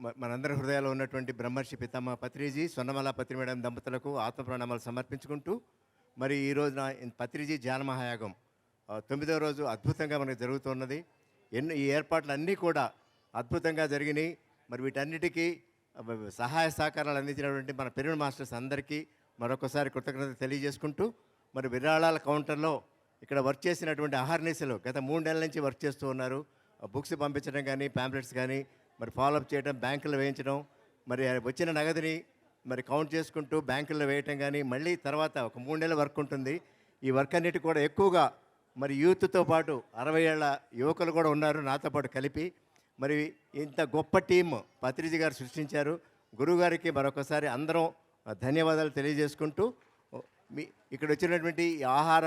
మనందరి హృదయాల్లో ఉన్నటువంటి బ్రహ్మర్షి పితామహ పత్రిజీ సొన్నమల పత్రి మేడం దంపతులకు ఆత్మ ప్రణామాలు సమర్పించుకుంటూ మరి ఈ రోజున పత్రిజీ ధ్యాన మహాయాగం తొమ్మిదవ రోజు అద్భుతంగా మనకు జరుగుతున్నది. ఎన్నో ఈ ఏర్పాట్లు అన్నీ కూడా అద్భుతంగా జరిగినాయి. మరి వీటన్నిటికీ సహాయ సహకారాలు అందించినటువంటి మన పెరుగు మాస్టర్స్ అందరికీ మరొకసారి కృతజ్ఞత తెలియజేసుకుంటూ మరి విరాళాల కౌంటర్లో ఇక్కడ వర్క్ చేసినటువంటి అహర్నిశలు గత మూడు నెలల నుంచి వర్క్ చేస్తూ ఉన్నారు. బుక్స్ పంపించడం కానీ ప్యాంప్లెట్స్ కానీ మరి ఫాలోఅప్ చేయడం బ్యాంకులు వేయించడం మరి వచ్చిన నగదుని మరి కౌంట్ చేసుకుంటూ బ్యాంకుల్లో వేయటం కానీ మళ్ళీ తర్వాత ఒక మూడు నెలల వర్క్ ఉంటుంది. ఈ వర్క్ అన్నిటి కూడా ఎక్కువగా మరి యూత్తో పాటు అరవై ఏళ్ళ యువకులు కూడా ఉన్నారు నాతో పాటు కలిపి. మరి ఇంత గొప్ప టీం పత్రిజీ గారు సృష్టించారు. గురువుగారికి మరొకసారి అందరం ధన్యవాదాలు తెలియజేసుకుంటూ మీ ఇక్కడ వచ్చినటువంటి ఆహార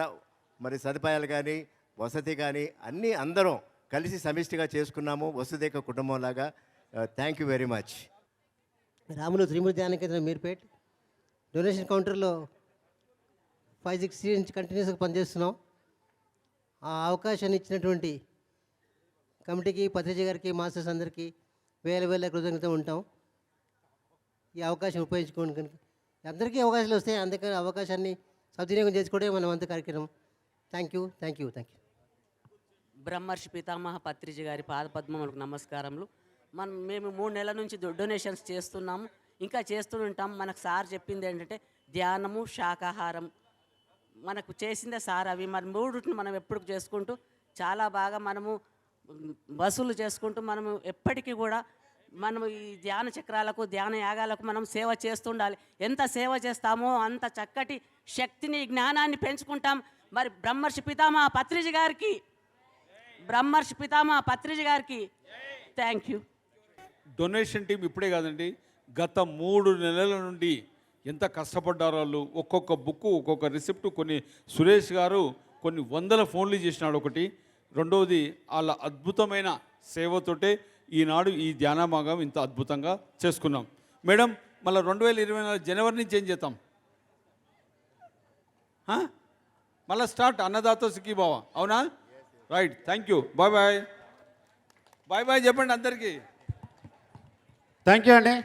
మరి సదుపాయాలు కానీ వసతి కానీ అన్నీ అందరం కలిసి సమిష్టిగా చేసుకున్నాము వసుదేక కుటుంబంలాగా. Thank you very much Ramulu Trimurthy ధ్యాన కేంద్రం మీర్పేట్. డొనేషన్ కౌంటర్లో ఫైవ్ సిక్స్ ఇయర్స్ నుంచి కంటిన్యూస్గా పనిచేస్తున్నాం. ఆ అవకాశాన్ని ఇచ్చినటువంటి కమిటీకి పత్రిజ గారికి మాస్టర్స్ అందరికీ వేల వేల కృతజ్ఞత ఉంటాం. ఈ అవకాశం ఉపయోగించుకోండి కనుక. అందరికీ అవకాశాలు వస్తాయి అందుకని అవకాశాన్ని సద్వినియోగం చేసుకోవడమే మన వంతు కార్యక్రమం. Thank you thank you thank you Brahmarshi Pitamaha Patriji గారి పాదపద్మములకు నమస్కారములు. మనం మేము మూడు నెలల నుంచి డొనేషన్స్ చేస్తున్నాము ఇంకా చేస్తూ ఉంటాం. మనకు సార్ చెప్పింది ఏంటంటే ధ్యానము శాకాహారం. మనకు చేసిందే సార్ అవి. మరి మూడుని మనం ఎప్పుడు చేసుకుంటూ చాలా బాగా మనము వసూలు చేసుకుంటూ మనము ఎప్పటికీ కూడా మనము ఈ ధ్యాన చక్రాలకు ధ్యాన యాగాలకు మనం సేవ చేస్తుండాలి ఎంత సేవ చేస్తామో అంత చక్కటి శక్తిని జ్ఞానాన్ని పెంచుకుంటాం. మరి బ్రహ్మర్షి పితామహ పత్రిజ గారికి బ్రహ్మర్షి పితామహ పత్రిజ గారికి థ్యాంక్ యూ. డొనేషన్ టీం ఇప్పుడే కాదండి గత మూడు నెలల నుండి ఎంత కష్టపడ్డారో వాళ్ళు? ఒక్కొక్క బుక్ ఒక్కొక్క రిసిప్ట్ కొన్ని సురేష్ గారు కొన్ని వందల ఫోన్లు చేసినాడు ఒకటి. రెండవది వాళ్ళ అద్భుతమైన సేవతోటే ఈనాడు ఈ ధ్యానమాగం ఇంత అద్భుతంగా చేసుకున్నాం. మేడం మళ్ళీ రెండు వేల ఇరవై నాలుగు జనవరి నుంచి ఏం చేద్దాం? మళ్ళీ మళ్ళా స్టార్ట్ అన్నదాత సిక్కిబావా అవునా? Right thank you bye bye bye bye చెప్పండి అందరికీ. థ్యాంక్ యూ అండి